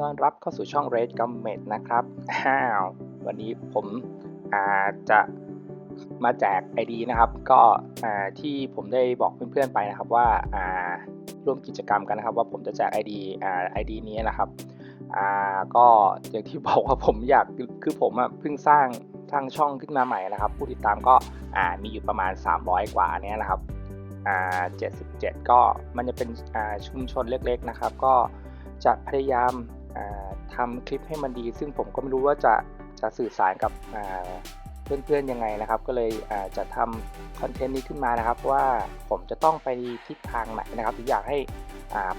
ต้อนรับเข้าสู่ช่อง Red g o m m e t นะครับอ้าววันนี้ผมอาจะมาแจก ID นะครับ ก็ที่ผมได้บอกเพื่อนๆไปนะครับว่าร่วมกิจกรรมกันนะครับ ว่าผมจะแจก ID อ่า ID นี้นะครับอ่าก็อย่างที่บอกว่าผมอยากคือผมเพิ่งสร้างสร้างช่องขึ้นมาใหม่นะครับ ผู้ติดตามก็อ่ามีอยู่ประมาณ 300 กว่าเนี้ยนะครับอ่า77 ก็มันจะเป็นอ่าชุมชนเล็กๆนะครับ ก็จะพยายาม อ่าทำคลิปให้มันดี ซึ่งผมก็ไม่รู้ว่าจะจะสื่อสารกับเพื่อนๆยังไงนะครับ ก็เลยจะทำคอนเทนต์นี้ขึ้นมานะครับ ว่าผมจะต้องไปทิศทางไหนนะครับหรืออยากให้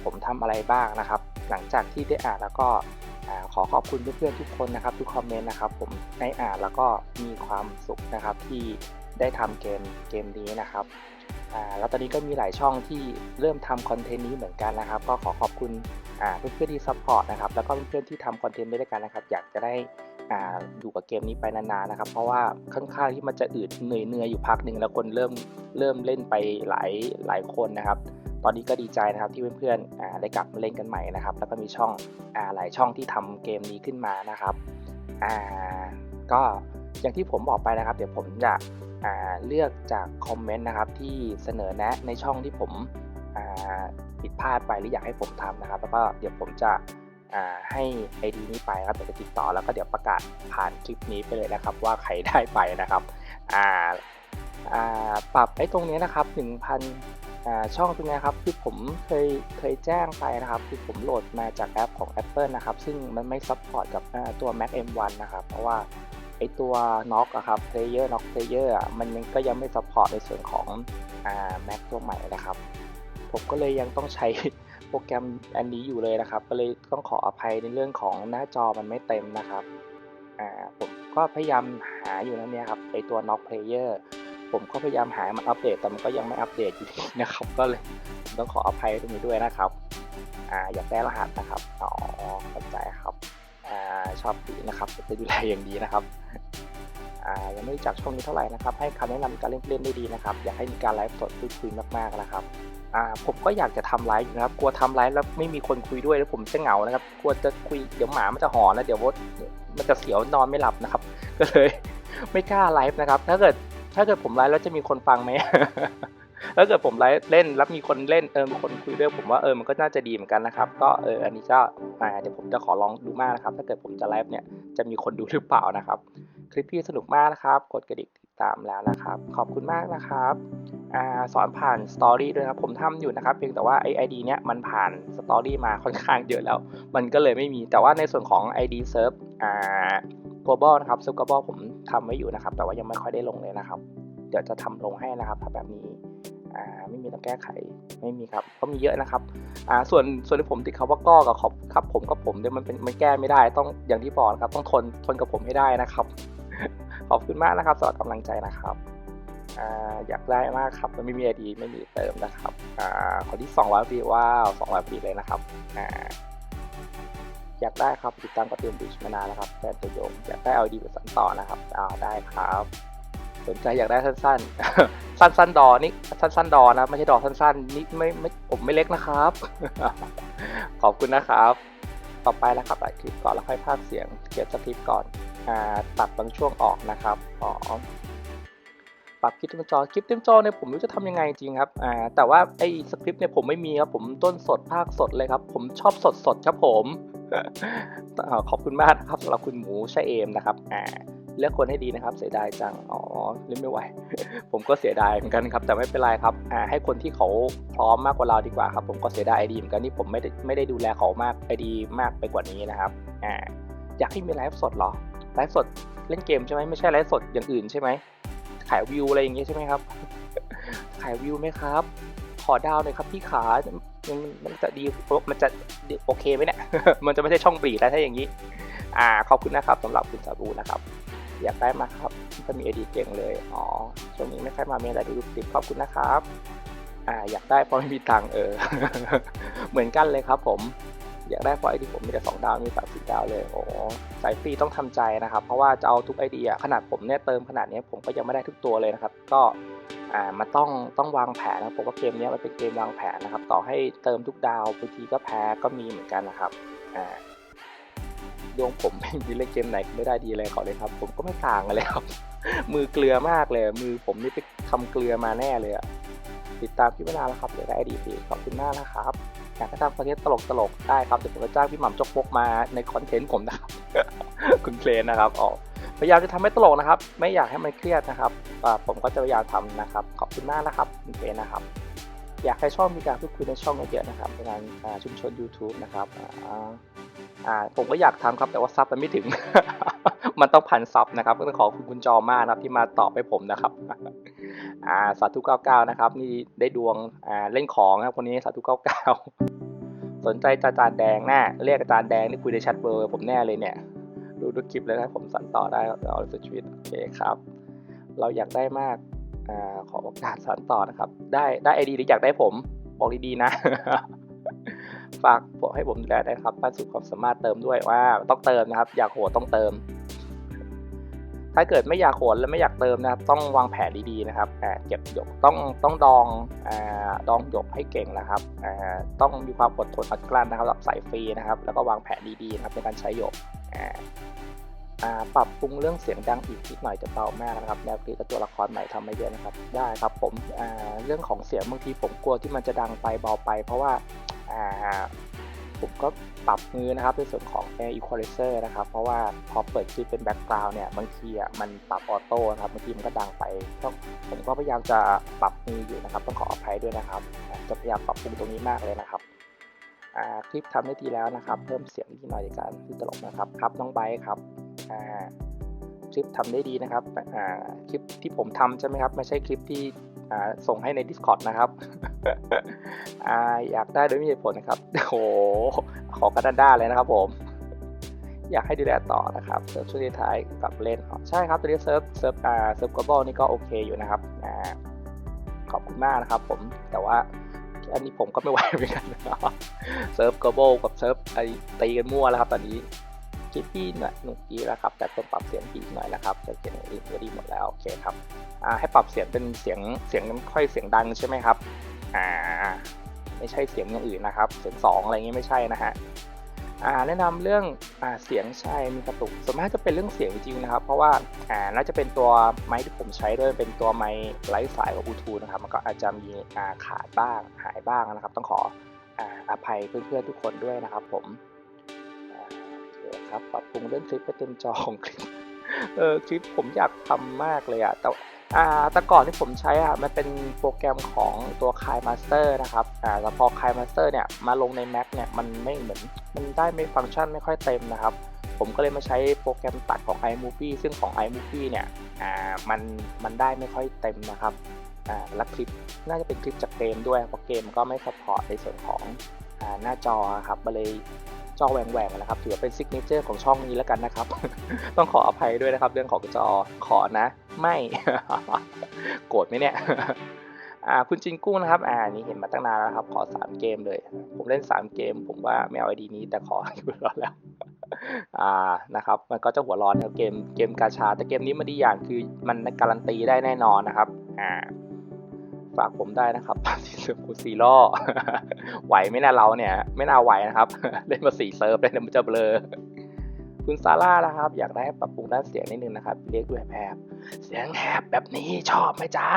ผมทำอะไรบ้างนะครับ หลังจากที่ได้อ่านแล้วก็ขอขอบคุณเพื่อนๆทุกคนนะครับ ทุกคอมเมนต์นะครับ ผมได้อ่านแล้วก็มีความสุขนะครับที่ได้ทำเกมเกมนี้นะครับ แล้วตอนนี้ก็มีหลายช่องที่เริ่มทำคอนเทนต์นี้เหมือนกันนะครับ ก็ขอขอบคุณเพื่อนๆที่ซัพพอร์ตนะครับแล้วก็เพื่อนๆที่ทำคอนเทนต์ไปด้วยกันนะครับ อยากจะได้อยู่กับเกมนี้ไปนานๆนะครับ เพราะว่าค่อนข้างที่มันจะอืดเหนื่อยๆอยู่พักหนึ่งแล้วคนเริ่มเริ่มเล่นไปหลายหลายคนนะครับ ตอนนี้ก็ดีใจนะครับที่เพื่อนๆได้กลับมาเล่นกันใหม่นะครับ แล้วก็มีช่องอหลายช่องที่ทำเกมนี้ขึ้นมานะครับก็อย่างที่ผมบอกไปนะครับ เดี๋ยวผมจะ เลือกจากคอมเมนต์นะครับที่เสนอแนะในช่องที่ผมผิดพลาดไปหรืออยากให้ผมทำนะครับ แล้วก็เดี๋ยวผมจะให้ ID นี้ไปครับเดี๋ยวจะติดต่อแล้วก็เดี๋ยวประกาศผ่านคลิปนี้ไปเลยนะครับ ว่าใครได้ไปนะครับปรับไอ้ตรงนี้นะครับ 1,000 ช่องตรงนี้ครับคือผมเคยเคยแจ้งไปนะครับคือผมโหลดมาจากแอปของ Apple นะครับ ซึ่งมันไม่ซัพพอร์ตกับตัว Mac M1 นะครับ เพราะว่า ไอตัวน็อกอะครับ Player Knock Player อะมันยังก็ยังไม่ซัพพอร์ตในส่วนของอ่า Mac ตัวใหม่นะครับ ผมก็เลยยังต้องใช้โปรแกรมอันนี้อยู่เลยนะครับ ก็เลยต้องขออภัยในเรื่องของหน้าจอมันไม่เต็มนะครับอ่าผมก็พยายามหาอยู่นั่นเนี่ยครับไอตัว Knock Player ผมก็พยายามหามันอัปเดตแต่มันก็ยังไม่อัปเดตอยู่ดีนะครับ ก็เลยต้องขออภัยตรงนี้ด้วยนะครับ อ่าอยากได้รหัสนะครับ อ๋อเข้าใจครับ อ่าชอบดีนะครับจะดูแลอย่างดีนะครับอ่ายังไม่รู้จักช่องนี้เท่าไหร่นะครับ ให้คำแนะนำการเล่นเล่นได้ดีนะครับ อยากให้มีการไลฟ์สดพูดคุยมากๆนะครับอ่าผมก็อยากจะทำไลฟ์อยู่นะครับ กลัวทำไลฟ์แล้วไม่มีคนคุยด้วยแล้วผมจะเหงานะครับ กลัวจะคุยเดี๋ยวหมามันจะหอนนะเดี๋ยวว่ามันจะเสียวนอนไม่หลับนะครับ ก็เลยไม่กล้าไลฟ์นะครับ ถ้าเกิดถ้าเกิดผมไลฟ์แล้วจะมีคนฟังไหม ถ้าเกิดผมไลฟ์เล่นแล้วมีคนเล่นเออมีคนคุยด้วยผมว่าเออมันก็น่าจะดีเหมือนกันนะครับ ก็เอออันนี้ก็อ่าเดี๋ยวผมจะขอลองดูมากนะครับ ถ้าเกิดผมจะไลฟ์เนี่ยจะมีคนดูหรือเปล่านะครับ คลิปพี่สนุกมากนะครับ กดกระดิ่งติดตามแล้วนะครับ ขอบคุณมากนะครับอ่าสอนผ่านสตอรี่ด้วยครับผมทำอยู่นะครับ เพียงแต่ว่าไอไอดีเนี้ยมันผ่านสตอรี่มาค่อนข้างเยอะแล้ว มันก็เลยไม่มีแต่ว่าในส่วนของ ID Serve อ่า global นะครับ Serve global ผมทำไว้อยู่นะครับ แต่ว่ายังไม่ค่อยได้ลงเลยนะครับ เดี๋ยวจะทำลงให้นะครับถ้าแบบนี้ อ่าไม่มีต้องแก้ไขไม่มีครับก็มีเยอะนะครับอ่าส่วนส่วนที่ผมติดคำว่าก็กับขอบครับผมกับผมเนี่ยมันเป็นมันแก้ไม่ได้ต้องอย่างที่บอกนะครับ ต้องทนทนกับผมให้ได้นะครับ ขอบคุณมากนะครับสำหรับกำลังใจนะครับอ่าอยากได้มากครับมันไม่มีไอดีไม่มีเติมนะครับอ่าคนที่200ปีว้าว200ปีเลยนะครับอ่าอยากได้ครับติดตามกับเตือนบิชมานานแล้วครับแฟนตัวยงอยากได้เอาดีไปสันต่อนะครับอ้าได้ครับ สนใจอยากได้สั้นๆ สั้นๆ ดอนี่สั้นๆ ดอนะไม่ใช่ดอสั้นๆนี่ไม่ไม่ผมไม่เล็กนะครับ ขอบคุณนะครับ ต่อไปนะครับอัดคลิปก่อนแล้วค่อยพากเสียงเก็บสคริปต์ก่อนอ่าตัดบางช่วงออกนะครับอ๋อปรับคลิปเต็มจอคลิปเต็มจอเนี่ยผมรู้จะทำยังไงจริงครับอ่าแต่ว่าไอ้สคริปต์เนี่ยผมไม่มีครับผมต้นสดภาคสดเลยครับ ผมชอบสดสดครับผมอ่าขอบคุณมากนะครับสำหรับคุณหมูชะเอมนะครับอ่า เลือกคนให้ดีนะครับ เสียดายจัง อ๋อเล่นไม่ไหว ผมก็เสียดายเหมือนกันครับ แต่ไม่เป็นไรครับ อ่า ให้คนที่เขาพร้อมมากกว่าเราดีกว่าครับ ผมก็เสียดายไอดีเหมือนกันที่ผมไม่ได้ไม่ได้ดูแลเขามากไอดีมากไปกว่านี้นะครับ อ่า อยากให้มีไลฟ์สดเหรอ ไลฟ์สดเล่นเกมใช่ไหมไม่ใช่ไลฟ์สดอย่างอื่นใช่ไหม ขายวิวอะไรอย่างเงี้ยใช่ไหมครับ ขายวิวไหมครับ ขอดาวหน่อยครับพี่ขามันมันจะดีมันจะโอเคไหมเนี่ย มันจะไม่ใช่ช่องบรีดแล้วถ้าอย่างนี้ อ่า ขอบคุณนะครับสำหรับคุณสาบูนะครับ อยากได้มาครับก็มีไอดีเก่งเลยอ๋อช่วงนี้ไม่ค่อยมาเมลอะไรดูติดขอบคุณนะครับ อ่าอยากได้เพราะไม่มีตังเออ เหมือนกันเลยครับ ผม อยากได้เพราะไอดีผมมีแต่สองดาวมีสามสี่ดาวเลยโอ้สายฟรีต้องทำใจนะครับ เพราะว่าจะเอาทุกไอเดียขนาดผมเนี่ยเติมขนาดนี้ผมก็ยังไม่ได้ทุกตัวเลยนะครับ ก็อ่ามันต้องต้องวางแผนนะผมว่าเกมนี้มันเป็นเกมวางแผนนะครับ ต่อให้เติมทุกดาวบางทีก็แพ้ก็มีเหมือนกันนะครับอ่า ดวงผมมีเล่นเกมไหนไม่ได้ดีเลยขอเลยครับ ผมก็ไม่ต่างกันเลยครับ มือเกลือมากเลย มือผมนี่ไปทำเกลือมาแน่เลยอะติดตามพี่มานานแล้วครับเดี๋ยวได้ไอดีพีขอบคุณมากนะครับอยากให้ทำคอนเทนต์ตลกตลกๆได้ครับเดี๋ยวผมจะจ้างพี่หม่ำจกปกมาในคอนเทนต์ผมนะครับคุณเพลนนะครับออกพยายามจะทำให้ตลกนะครับ ไม่อยากให้มันเครียดนะครับผมก็จะพยายามทำนะครับ ขอบคุณมากนะครับคุณเพลนนะครับ อยากให้ช่องมีการพูดคุยในช่องเยอะๆนะครับในงานชุมชน YouTube นะครับผมก็อยากทำครับแต่ว่าซับมันไม่ถึง มันต้องพันซับนะครับก็ต้องขอบคุณคุณจอมากนะครับที่มาตอบให้ผมนะครับสาธุ99นะครับนี่ได้ดวงเล่นของนะครับคนนี้สาธุ99 สนใจจาจานแดงแน่เรียกอาจารย์แดงนี่คุยในแชทเบอร์ผมแน่เลยเนี่ยดูดูคลิปเลยนะผมสั่นต่อได้เอาสุดชีวิตโอเคครับ เราอยากได้มาก อขอโอกาสสานต่อนะครับ ได้ได้ไอดีหรืออยากได้ผม บอกดีๆนะ ฝากบอกให้ผมดูแลได้ครับบ้านสุดความสามารถเติมด้วยว่าต้องเติมนะครับ อยากโหดต้องเติม ถ้าเกิดไม่อยากโหดและไม่อยากเติมนะครับ ต้องวางแผนดีๆนะครับอ่าเก็บหยกต้องต้องดองอดองหยกให้เก่งนะครับต้องมีความอดทนอดกลั้นนะครับสำหรับสายฟรีนะครับ แล้วก็วางแผนดีๆนะครับในการใช้หยก ปรับปรุงเรื่องเสียงดังอีกนิดหน่อยจะเบามากนะครับแนวคลิปและตัวละครใหม่ทำมาเยอะนะครับ ได้ครับผมเรื่องของเสียงบางทีผมกลัวที่มันจะดังไปเบาไป เพราะว่าผมก็ปรับมือนะครับในส่วนของ Air Equalizer นะครับ เพราะว่าพอเปิดคลิปเป็นแบ็กกราวน์เนี่ยบางทีอะมันปรับออโต้นะครับบางทีมันก็ดังไปก็ผมก็พยายามจะปรับมืออยู่นะครับ ต้องขออภัยด้วยนะครับ จะพยายามปรับปรุงตรงนี้มากเลยนะครับคลิปทำได้ดีแล้วนะครับ เพิ่มเสียงนิดหน่อยในการที่ตลกนะครับครับน้องไบร์ครับ คลิปทำได้ดีนะครับคลิปที่ผมทำใช่ไหมครับ ไม่ใช่คลิปที่ส่งให้ใน Discord นะครับออยากได้โดยมีเหตุผลนะครับ โอ้ขอกระดานด้าเลยนะครับผม อยากให้ดูแลต่อนะครับเซิร์ฟช่วงท้ายกับเล่น ใช่ครับตัวนี้เซิร์ฟเซิร์ฟอ่าเซิร์ฟ global นี่ก็โอเคอยู่นะครับอ่าขอบคุณมากนะครับผม แต่ว่าอันนี้ผมก็ไม่ไหวเหมือนกันนะครับเซิร์ฟ global กับเซิร์ฟไอตีกันมั่วแล้วครับตอนนี้ คลิปพี่หน่อยหนุกดีแล้วครับแต่ต้องปรับเสียงดีกหน่อยนะครับจะเสียงอื่นก็ดีหมดแล้วโอเคครับอ่าให้ปรับเสียงเป็นเสียงเสียงค่อยเสียงดังใช่ไหมครับอ่าไม่ใช่เสียงอย่างอื่นนะครับ เสียงสองอะไรเงี้ยไม่ใช่นะฮะอ่าแนะนำเรื่องอ่าเสียงใช่มีกระตุกส่วนมากจะเป็นเรื่องเสียงจริงนะครับ เพราะว่าอ่าน่าจะเป็นตัวไม้ที่ผมใช้ด้วยเป็นตัวไม้ไร้สายกับบลูทูธนะครับ มันก็อาจจะมีอ่าขาดบ้างหายบ้างนะครับ ต้องขออ่าอภัยเพื่อนๆทุกคนด้วยนะครับผม คครับปรับปรุงเรื่องคลิปให้เต็มจอของคลิปเออคลิปผมอยากทำมากเลยอะแต่อ่าแต่ก่อนที่ผมใช้อะมันเป็นโปรแกรมของตัว k i Master นะครับอ่าแล้วพอ k i Master เนี่ยมาลงใน Mac เนี่ยมันไม่เหมือนมันได้ไม่ฟังก์ชันไม่ค่อยเต็มนะครับ ผมก็เลยมาใช้โปรแกรมตัดของ iMovie ซึ่งของ iMovie เนี่ยอ่ามันมันได้ไม่ค่อยเต็มนะครับอ่าและคลิปน่าจะเป็นคลิปจากเกมด้วยเพราะเกมก็ไม่สปอร์ตในส่วนของอ่าหน้าจอครับมาเลย จอแหว่งๆนะครับ ถือว่าเป็นซิกเนเจอร์ของช่องนี้แล้วกันนะครับ ต้องขออภัยด้วยนะครับเรื่องของจอขอนะ ไม่ โกรธไหมเนี่ยอ่าคุณจินกุ้งนะครับอ่านี่เห็นมาตั้งนานแล้วครับ ขอ 3 เกมเลย ผมเล่น 3 เกม ผมว่าไม่เอาไอดีนี้แต่ขออยู่รอแล้วอ่านะครับมันก็จะหัวร้อนครับเกมเกมกาชา แต่เกมนี้มันดีอย่างคือมันการันตีได้แน่นอนนะครับอ่า ฝากผมได้นะครับที่เซิร์ฟคูซีล่อไหวไหมนะเราเนี่ย ไม่น่าไหวนะครับ เล่นมาสี่เซิร์ฟเลยนะมันจะเบลอคุณซาร่านะครับ อยากได้ปรับปรุงด้านเสียงนิดนึงนะครับ เรียกด้วยแผบเสียงแหบแบบนี้ชอบไหมจ้า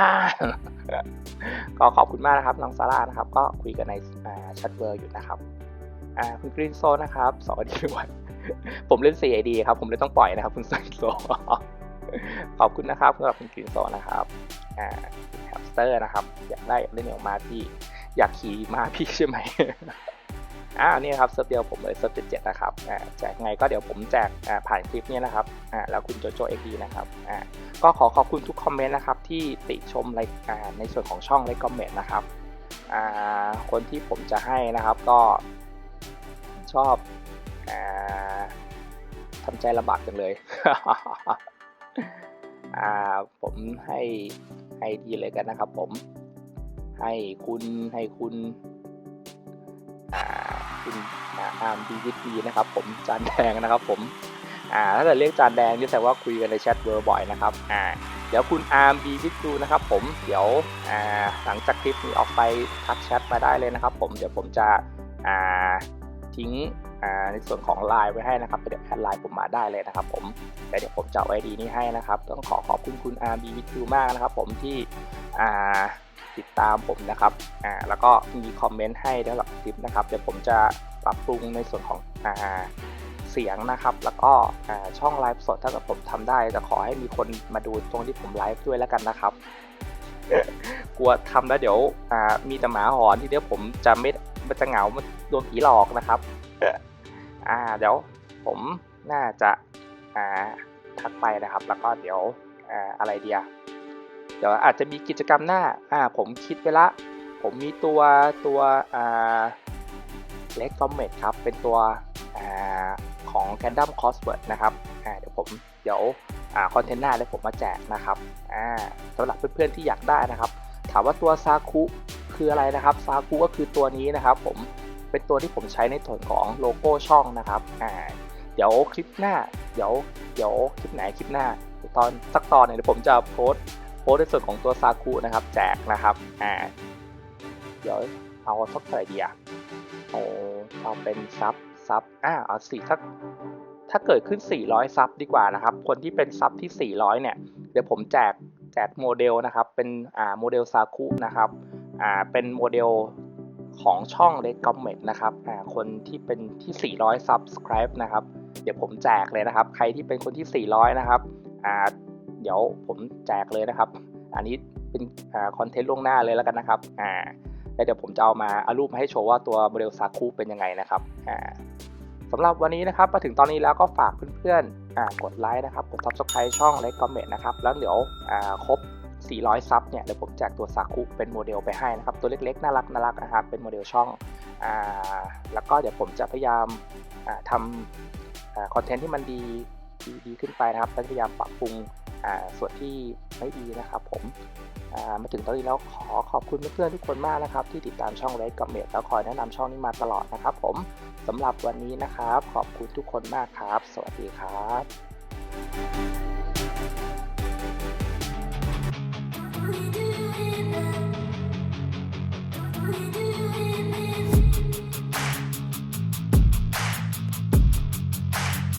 ก็ขอบคุณมากนะครับน้องซาร่านะครับ ก็คุยกันในแชทเวอร์อยู่นะครับอ่าคุณกรีนโซนะครับสองอดีวันผมเล่น 4ID ครับ ผมเลยต้องปล่อยนะครับ คุณกรีนโซ ขอบคุณนะครับสำหรับคุณกรีนโซนะครับอ่าแฮมสเตอร์นะครับ อยากได้เล่นอย่างมาพี่อยากขี่มาพี่ใช่ไหมอ่านี่ครับเซิร์ฟเดียวผมเลยเซิร์ฟเจ็ดนะครับอ่าแจกไงก็เดี๋ยวผมแจกอ่าผ่านคลิปนี้นะครับอ่าแล้วคุณโจโจเอ็กดีนะครับอ่าก็ขอขอบคุณทุกคอมเมนต์นะครับที่ติชมรายอ่าในส่วนของช่องไลค์คอมเมนต์นะครับอ่าคนที่ผมจะให้นะครับก็ชอบอ่าทำใจลำบากจังเลย อ่าผมให้ให้ดีเลยกันนะครับ ผม ให้คุณให้คุณอ่าคุณอาร์มดีวิดีนะครับ ผมจานแดงนะครับ ผมอ่าถ้าเกิดเรียกจานแดงนี่แสดงว่าคุยกันในแชทเวอร์บ่อยนะครับอ่าเดี๋ยวคุณอาร์มดีวิดูนะครับ ผมเดี๋ยวอ่าหลังจากคลิปนี้ออกไปทักแชทมาได้เลยนะครับ ผมเดี๋ยวผมจะอ่าทิ้งในส่วนของไลน์ไว้ให้นะครับเดี๋ยวแอดไลน์ผมมาได้เลยนะครับผมแต่เดี๋ยวผมจะเอาไอดีนี้ให้นะครับ ต้องขอขอบคุณคุณ RB w i t u มากนะครับ ผมที่ติดตามผมนะครับอ่าแล้วก็มีคอมเมนต์ให้สำหรับคลิปนะครับเดี๋ยวผมจะปรับปรุงในส่วนของอ่าเสียงนะครับ แล้วก็ช่องไลฟ์สดถ้าเกิดผมทำได้จะขอให้มีคนมาดูตรงที่ผมไลฟ์ด้วยแล้วกันนะครับ กลัวทำแล้วเดี๋ยวมีแต่หมาหอนทีเดียวผมจะไม่มันจะเหงามันโดนผีหลอกนะครับ อ่าเดี๋ยวผมน่าจะอ่าทักไปนะครับ แล้วก็เดี๋ยวอ่าอะไรเดียเดี๋ยวอาจจะมีกิจกรรมหน้าอ่าผมคิดไปละ ผมมีตัวตัวอ่าเล็กคอมเมตครับ เป็นตัวอ่าของ g a n d a m Cosworth นะครับอ่าเดี๋ยวผมเดี๋ยวอ่าคอนเทนต์หน้าเดี๋ยวผมมาแจกนะครับอ่าสำหรับเพื่อนๆที่อยากได้นะครับ ถามว่าตัวซาคุคืออะไรนะครับซาคุก็คือตัวนี้นะครับผม เป็นตัวที่ผมใช้ในส่วนของโลโก้ช่องนะครับอ่าเดี๋ยวคลิปหน้า เดี๋ยวเดี๋ยวคลิปไหนคลิปหน้าเดี๋ยวตอนสักตอนเนี่ยเดี๋ยวผมจะโพสต์โพสต์ในส่วนของตัวซาคุนะครับแจกนะครับอ่าเดี๋ยวเอาสักเท่าไหร่ดีอะเอาเอาเป็นซับซับอ่าเอาสี่สักถ้าเกิดขึ้น 400 ซับดีกว่านะครับ คนที่เป็นซับที่ 400 เนี่ย เดี๋ยวผมแจกแจกโมเดลนะครับ เป็นอ่าโมเดลซาคุนะครับอ่าเป็นโมเดล ของช่อง Red Comet นะครับคนที่เป็นที่ 400 Subscribe นะครับ เดี๋ยวผมแจกเลยนะครับ ใครที่เป็นคนที่ 400 นะครับเดี๋ยวผมแจกเลยนะครับ อันนี้เป็นคอนเทนต์ล่วงหน้าเลยแล้วกันนะครับแล้วเดี๋ยวผมจะเอามาเอารูปมาให้โชว์ว่าตัวโมเดลซาคุเป็นยังไงนะครับสำหรับวันนี้นะครับมาถึงตอนนี้แล้วก็ฝากเพื่อนๆกดไลค์นะครับ กด subscribe ช่องและคอมเมนต์นะครับ แล้วเดี๋ยวครบ 400 ซับเนี่ยเดี๋ยวผมแจกตัวซาคุเป็นโมเดลไปให้นะครับ ตัวเล็กๆ น่ารักน่ารักนะครับเป็นโมเดลช่องอ่าแล้วก็เดี๋ยวผมจะพยายามอ่าทำคอนเทนต์ที่มันดีดีดีขึ้นไปนะครับและพยายามปรับปรุงอ่าส่วนที่ไม่ดีนะครับ ผมอ่ามาถึงตอนนี้แล้วขอขอบคุณเพื่อนๆทุกคนมากนะครับ ที่ติดตามช่องเลดกับเมดแล้วคอยแนะนำช่องนี้มาตลอดนะครับ ผมสำหรับวันนี้นะครับ ขอบคุณทุกคนมากครับ สวัสดีครับ Don't redo it now. Don't redo it.